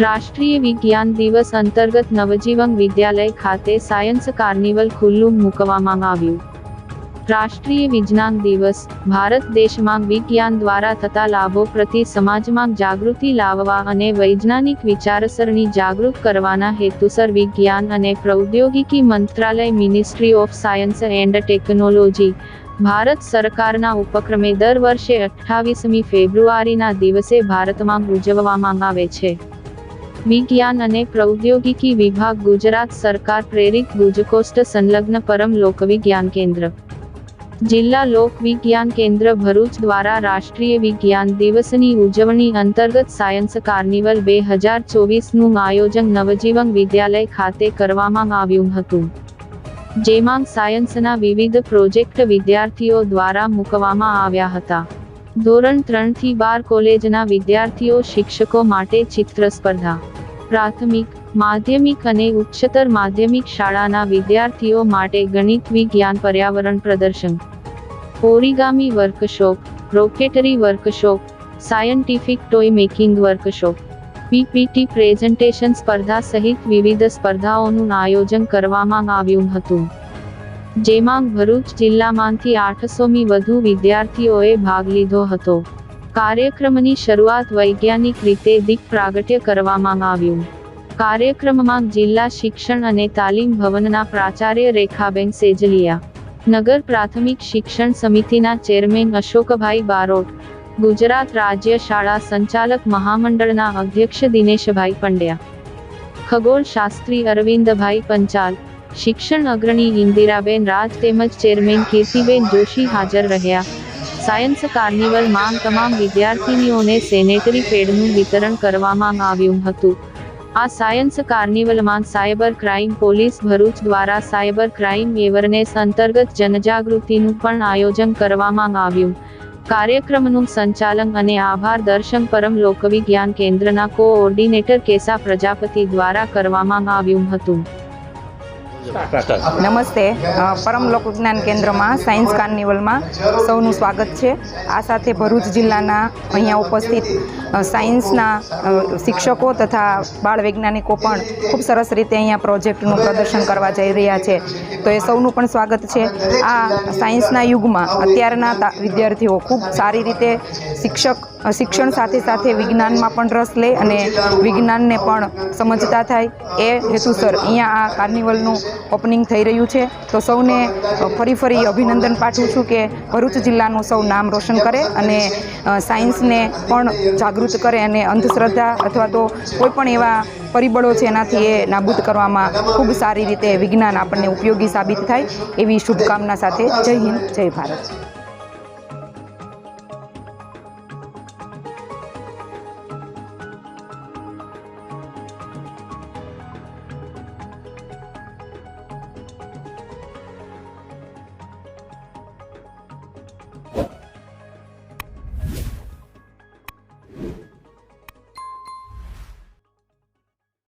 રાષ્ટ્રીય વિજ્ઞાન દિવસ અંતર્ગત નવજીવન વિદ્યાલય ખાતે સાયન્સ કાર્નિવલ ખુલ્લું મૂકવામાં આવ્યું. રાષ્ટ્રીય વિજ્ઞાન દિવસ, ભારત દેશમાં વિજ્ઞાન દ્વારા થતા લાભો પ્રતિ સમાજમાં જાગૃતિ લાવવા અને વૈજ્ઞાનિક વિચારસરણી જાગૃત કરવાના હેતુસર વિજ્ઞાન અને પ્રૌદ્યોગિકી મંત્રાલય ministry of science and technology, Bharat સરકારના ઉપક્રમે દર વર્ષે અઠ્ઠાવીસમી ફેબ્રુઆરીના દિવસે ભારતમાં ઉજવવામાં આવે છે. વિજ્ઞાન અને પ્રૌદ્યોગિકી વિભાગ ગુજરાત સરકાર પ્રેરિત ગુજકોસ્ટ સંલગ્ન પરમ લોકવિજ્ઞાન કેન્દ્ર. જિલ્લા લોકવિજ્ઞાન કેન્દ્ર ભરૂચ દ્વારા રાષ્ટ્રીય વિજ્ઞાન દિવસની ઉજવણી અંતર્ગત સાયન્સ કાર્નિવલ બે હજાર ચોવીસનું આયોજન નવજીવન વિદ્યાલય ખાતે કરવામાં આવ્યું હતું. જેમાં સાયન્સના વિવિધ પ્રોજેક્ટ વિદ્યાર્થીઓ દ્વારા મૂકવામાં આવ્યા હતા. ધોરણ ત્રણથી બાર કોલેજના વિદ્યાર્થીઓ શિક્ષકો માટે ચિત્ર સ્પર્ધા પ્રાથમિક, માધ્યમિક અને ઉચ્ચતર માધ્યમિક શાળાના વિદ્યાર્થીઓ માટે ગણિત વિજ્ઞાન પર્યાવરણ પ્રદર્શન. Origami workshop, rocketry workshop, scientific toy making workshop. PPT presentation સ્પર્ધા સહિત વિવિધ સ્પર્ધાઓનું આયોજન કરવામાં આવ્યું હતું. જેમાં ભરૂચ જિલ્લામાંથી આઠસોમી વધુ વિદ્યાર્થીઓએ ભાગ લીધો હતો. કાર્યક્રમની શરૂઆત વૈજ્ઞાનિક રીતે દીક પ્રાગટ્ય કરવામાં આવ્યું. કાર્યક્રમમાં જિલ્લા શિક્ષણ અને તાલીમ ભવનના પ્રાચાર્ય રેખાબેન સેજલિયા, નગર પ્રાથમિક શિક્ષણ સમિતિના ચેરમેન અશોકભાઈ બારોટ, ગુજરાત રાજ્ય શાળા સંચાલક મહામંડળના અધ્યક્ષ દિનેશભાઈ પંડ્યા. ખગોળશાસ્ત્રી અરવિંદભાઈ પંચાલ, શિક્ષણ અગ્રણી ઇન્દિરાબેન રાજ તેમજ ચેરમેન કીર્તિબેન જોશી હાજર રહ્યા. સાયન્સ કાર્નિવલમાં તમામ વિદ્યાર્થીનીઓને સેનેટરી પેડનું વિતરણ કરવામાં આવ્યું હતું. આ સાયન્સ કાર્નિવલમાં સાયબર ક્રાઇમ પોલીસ ભરૂચ દ્વારા સાયબર ક્રાઇમ એવરનેસ અંતર્ગત જનજાગૃતિનું પણ આયોજન કરવામાં આવ્યું. કાર્યક્રમનું સંચાલન અને આભાર દર્શન પરમ લોકવિજ્ઞાન કેન્દ્રના કોઓર્ડિનેટર કેસા પ્રજાપતિ દ્વારા કરવામાં આવ્યું હતું. નમસ્તે. પરમ પરમ લોકવિજ્ઞાન કેન્દ્રમાં, સાયન્સ કાર્નિવલમાં સૌનું સ્વાગત છે. આ સાથે ભરૂચ જિલ્લાના અહીંયા ઉપસ્થિત સાયન્સના શિક્ષકો તથા બાળ વૈજ્ઞાનિકો પણ ખૂબ સરસ રીતે અહીંયા પ્રોજેક્ટનું પ્રદર્શન કરવા જઈ રહ્યા છે. તો એ સૌનું પણ સ્વાગત છે. આ સાયન્સના યુગમાં અત્યારના વિદ્યાર્થીઓ ખૂબ સારી રીતે શિક્ષક શિક્ષણ સાથે સાથે વિજ્ઞાનમાં પણ રસ લે અને વિજ્ઞાનને પણ સમજતા થાય. એ હેતુસર અહીંયા આ કાર્નિવલનું ઓપનિંગ થઈ રહ્યું છે. તો સૌને ફરી ફરી અભિનંદન પાઠવું છું કે ભરૂચ જિલ્લાનું સૌ નામ રોશન કરે અને સાયન્સને પણ જાગૃત કરે અને અંધશ્રદ્ધા અથવા તો કોઈપણ એવા પરિબળો છે એનાથી એ નાબૂદ કરવામાં ખૂબ સારી રીતે વિજ્ઞાન આપણને ઉપયોગી સાબિત થાય એવી શુભકામના સાથે જય હિન્દ, જય ભારત.